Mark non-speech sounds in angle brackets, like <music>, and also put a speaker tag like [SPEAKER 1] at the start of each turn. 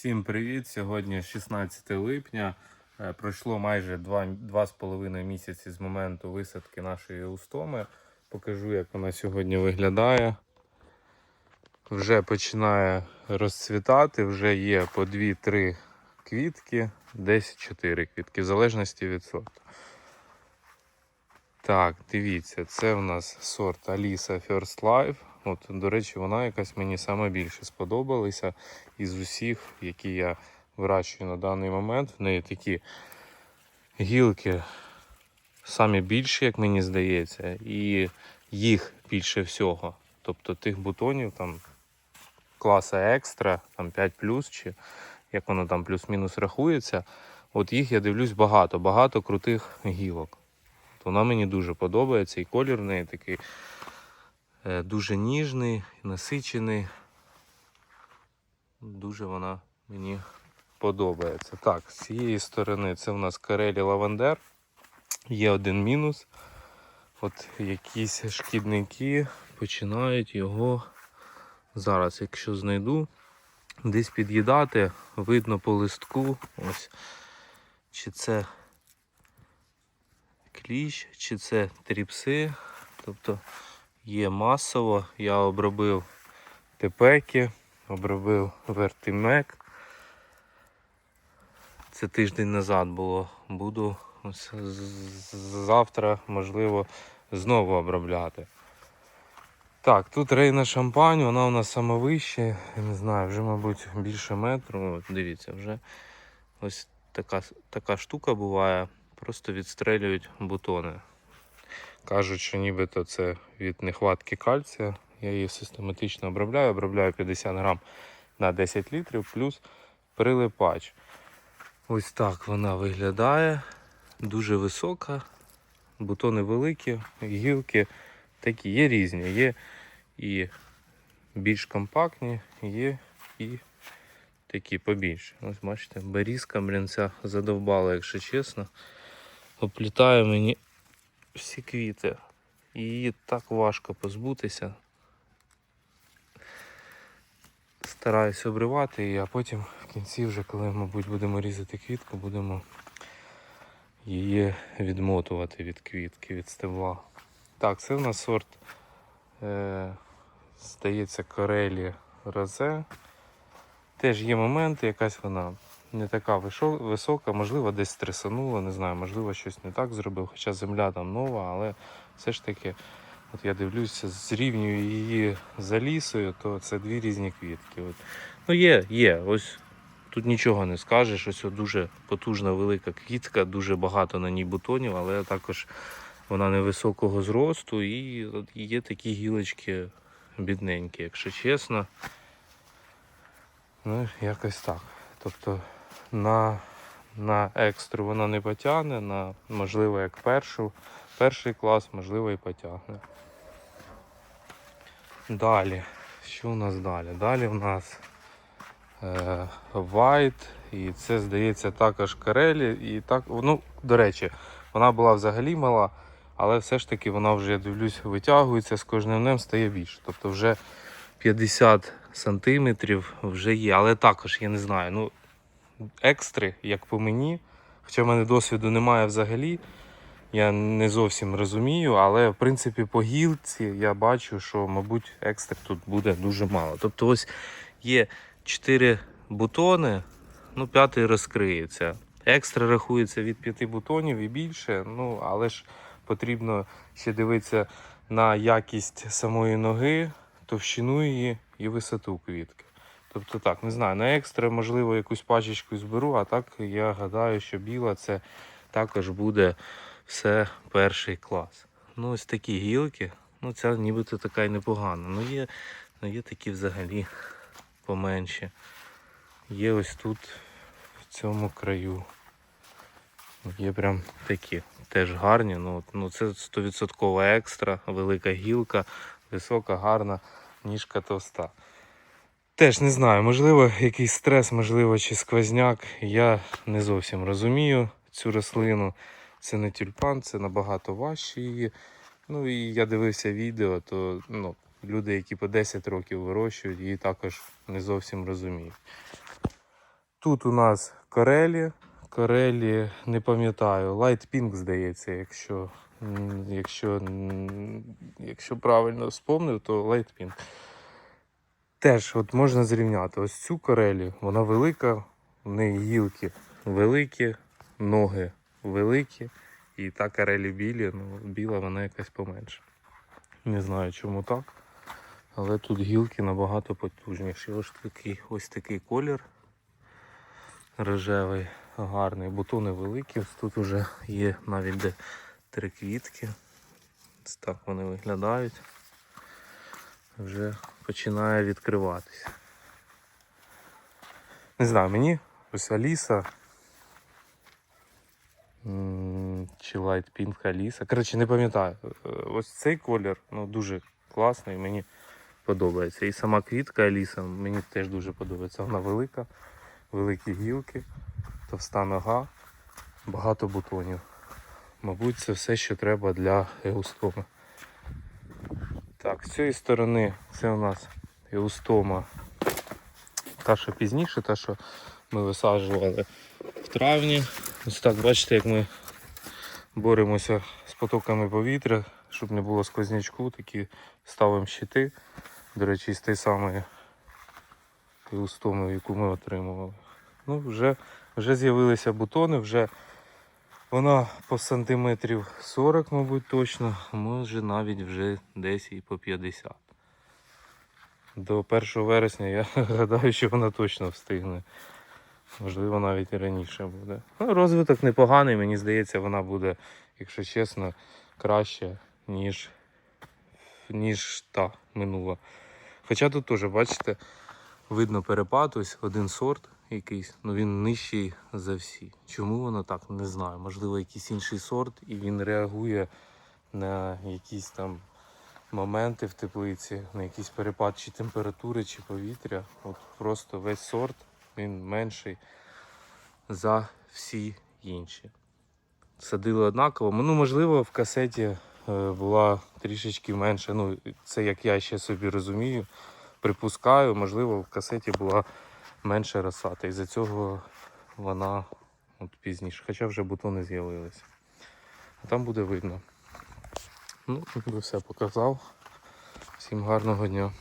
[SPEAKER 1] Всім привіт! Сьогодні 16 липня. Е, Пройшло майже 2,5 місяці з моменту висадки нашої устоми. Покажу, як вона сьогодні виглядає. Вже починає розцвітати, вже є по 2-3 квітки, десь 4 квітки, в залежності від сорту. Так, дивіться, це в нас сорт Alisa First Life. От, до речі, вона якась мені саме більше сподобалася із усіх, які я вирощую на даний момент. В неї такі гілки самі більші, як мені здається, і їх більше всього. Тобто тих бутонів там класа екстра, там 5 чи як воно там плюс-мінус рахується. От їх я дивлюсь багато, багато крутих гілок. От Вона мені дуже подобається, і колір в неї такий дуже ніжний, насичений. Дуже вона мені подобається. Так, з цієї сторони це в нас Карелі Лавандер. Є один мінус. От якісь шкідники починають його зараз, якщо знайду, десь під'їдати, видно по листку. Ось. Чи це кліщ, чи це тріпси. Тобто є масово. Я обробив тепеки, обробив вертимек. Це тиждень назад було. Буду ось завтра, можливо, знову обробляти. Так, тут рейна шампань, вона у нас саме вища, я не знаю, вже, мабуть, більше метру. От, дивіться, вже ось така, така штука буває, просто відстрелюють бутони. Кажуть, що нібито це від нехватки кальція. Я її систематично обробляю, обробляю 50 грам на 10 літрів, плюс прилипач. Ось так вона виглядає. Дуже висока, бутони великі, гілки такі, є різні, є і більш компактні, є і такі побільше. Ось бачите, берізка, блін, задовбала, якщо чесно. Оплітає мені всі квіти. Її так важко позбутися. Стараюсь обривати її, а потім в кінці, вже коли, мабуть, будемо різати квітку, будемо її відмотувати від квітки, від стебла. Так, це в нас сорт, е, здається, Корелі Розе. Теж є моменти, якась вона не така висока, можливо, десь стресанула, не знаю, можливо, щось не так зробив, хоча земля там нова, але все ж таки, от я дивлюся, зрівнюю її за лісою, то це дві різні квітки. От. Ну є, є. Ось тут нічого не скажеш. Ось от дуже потужна велика квітка, дуже багато на ній бутонів, але також вона невисокого зросту і от є такі гілочки бідненькі, якщо чесно. Ну, якось так. Тобто на, на екстру вона не потягне, на, можливо, як першу, перший клас, можливо, і потягне. Далі. Що у нас далі? Далі в нас е, White, і це, здається, також Карелі. І так, ну, до речі, вона була взагалі мала, але все ж таки вона вже, я дивлюсь, витягується з кожним днем стає більше. Тобто вже 50 сантиметрів вже є. Але також я не знаю. ну Екстри, як по мені. Хоча в мене досвіду немає взагалі. Я не зовсім розумію, але в принципі по гілці я бачу, що, мабуть, екстр тут буде дуже мало. Тобто ось є 4 бутони, ну п'ятий розкриється. Екстра рахується від 5 бутонів і більше, ну але ж потрібно ще дивитися на якість самої ноги, товщину її і висоту квітки. Тобто так, не знаю, на екстра, можливо, якусь пачечку зберу, а так я гадаю, що біла це також буде все перший клас. Ну, ось такі гілки. Ну, ця нібито така й непогана. Ну, є, ну, є такі взагалі поменші. Є ось тут, в цьому краю. Є прям такі теж гарні. Ну, ну це 100% екстра, велика гілка, висока, гарна, ніжка товста. Теж не знаю, можливо, якийсь стрес, можливо, чи сквозняк. Я не зовсім розумію цю рослину. Це не тюльпан, це набагато важче її. Ну і я дивився відео, то ну, люди, які по 10 років вирощують, її також не зовсім розуміють. Тут у нас Корелі. Корелі, не пам'ятаю, Light Pink, здається, якщо, якщо, якщо правильно вспомнив, то Light Pink. Теж от можна зрівняти. Ось цю корелі, вона велика, в неї гілки великі, ноги великі. І та карелі білі, ну, біла вона якась поменше. Не знаю, чому так. Але тут гілки набагато потужніші. Ось такий, ось такий колір рожевий, гарний. Бутони великі. Ось тут вже є навіть де три квітки. Ось так вони виглядають. Вже починає відкриватися. Не знаю, мені ось Аліса. Чи Light Pink Аліса. Коротше, не пам'ятаю. Е, Ось цей колір ну, дуже класний, мені подобається. І сама квітка Аліса мені теж дуже подобається. Вона велика, великі гілки, товста нога, багато бутонів. Мабуть, це все, що треба для еустоми. Так, з цієї сторони це у нас еустома. Та, що пізніше, та, що ми висаджували в травні. Ось так, бачите, як ми боремося з потоками повітря, щоб не було сквознячку, такі ставимо щити. До речі, з тієї самої еустоми, яку ми отримували. Ну, вже, вже з'явилися бутони, вже вона по сантиметрів 40, мабуть, точно, може навіть вже десь і по 50. До 1 вересня я <laughs> гадаю, що вона точно встигне. Можливо, навіть і раніше буде. Ну, розвиток непоганий, мені здається, вона буде, якщо чесно, краще, ніж, ніж та минула. Хоча тут теж, бачите, видно перепад, ось один сорт якийсь, ну він нижчий за всі. Чому воно так, не знаю. Можливо, якийсь інший сорт, і він реагує на якісь там моменти в теплиці, на якийсь перепад чи температури, чи повітря. От просто весь сорт він менший за всі інші. Садили однаково. Ну, можливо, в касеті е, була трішечки менше. Ну, це як я ще собі розумію. Припускаю, можливо, в касеті була менше росати. І за цього вона от пізніше. Хоча вже бутони з'явилися. А там буде видно. Ну, вже все показав. Всім гарного дня.